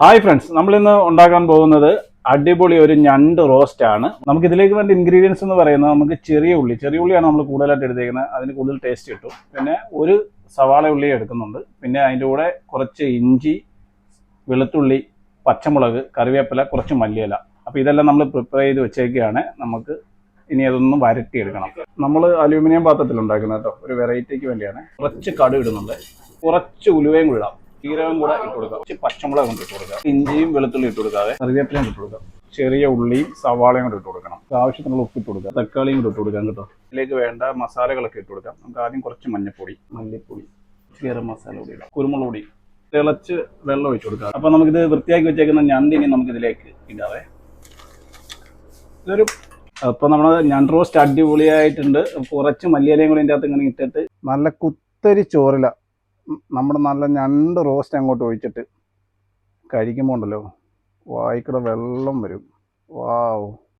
Hi friends നമ്മൾ ഇന്ന് ഉണ്ടാക്കാൻ പോകുന്നത് അടിപൊളി ഒരു ഞണ്ട് റോസ്റ്റ് ആണ്. നമുക്ക് ഇതിലേക്ക് വേണ്ട ഇൻഗ്രീഡിയൻസ് എന്ന് പറയുന്നത് നമുക്ക് ചെറിയ ഉള്ളി ചെറിയ ഉള്ളിയാണ് നമ്മൾ കൂടുതലായിട്ട് എടുത്തേക്കുന്നത്. അതിന് കൂടുതൽ ടേസ്റ്റ് കിട്ടും. പിന്നെ ഒരു സവാള ഉള്ളി എടുക്കുന്നുണ്ട്. പിന്നെ അതിന്റെ കൂടെ കുറച്ച് ഇഞ്ചി വെളുത്തുള്ളി പച്ചമുളക് കറിവേപ്പില കുറച്ച് മല്ലിയില. അപ്പോൾ ഇതെല്ലാം നമ്മൾ പ്രിപ്പയർ ചെയ്ത് വെച്ചേക്കാണ്. നമുക്ക് ഇനി അതൊന്നും വരട്ടിയെടുക്കണം. നമ്മൾ അലൂമിനിയം പാത്രത്തിൽ ഉണ്ടാക്കുന്നത് കേട്ടോ. ഒരു വെറൈറ്റിക്ക് വേണ്ടിയാണ്. കുറച്ച് കടു ഇടുന്നുണ്ട്. കുറച്ച് ഉലുവയും കൂടി. ഇടാം ജീരകം കൂടെ ഇട്ട് കൊടുക്കാം. കുറച്ച് പച്ചമുളക് കൊണ്ട് ഇട്ട് കൊടുക്കാം. ഇഞ്ചിയും വെളുത്തുള്ളി ഇട്ട് കൊടുക്കാതെ കറിവേപ്പിലയും ഇട്ട് കൊടുക്കാം. ചെറിയ ഉള്ളിയും സവാളയും കൂടെ ഇട്ട് കൊടുക്കണം. ആവശ്യത്തിനുള്ള ഉപ്പ് ഇട്ട് കൊടുക്കുക തക്കാളിയും കൂടെ ഇട്ട് കൊടുക്കാം കേട്ടോ. ഇതിലേക്ക് വേണ്ട മസാലകളൊക്കെ ഇട്ട് കൊടുക്കാം. നമുക്ക് ആദ്യം കുറച്ച് മഞ്ഞപ്പൊടി മല്ലിപ്പൊടി ഗരം മസാല കൂടി ഇടാം. കുരുമുളക് പൊടി തിളച്ച് വെള്ളം ഒഴിച്ചു കൊടുക്കാം. അപ്പൊ നമുക്കിത് വൃത്തിയാക്കി വെച്ചേക്കുന്ന ഞണ്ടിനി നമുക്ക് ഇതിലേക്ക് ഇടാവേ. ഇതൊരു അപ്പോൾ നമ്മൾ ഞണ്ട് റോസ്റ്റ് അടിപൊളിയായിട്ടുണ്ട്. കുറച്ച് മല്ലിയിലയും കൂടി ഇതിന്റെ അകത്ത് ഇങ്ങനെ ഇട്ടിട്ട് നല്ല കുത്തരി ചോറില. നമ്മുടെ നല്ല ഞണ്ട് റോസ്റ്റ് അങ്ങോട്ട് ഒഴിച്ചിട്ട് കഴിക്കുമ്പോൾ ഉണ്ടല്ലോ വായിക്കൂടെ വെള്ളം വരും. വാവ്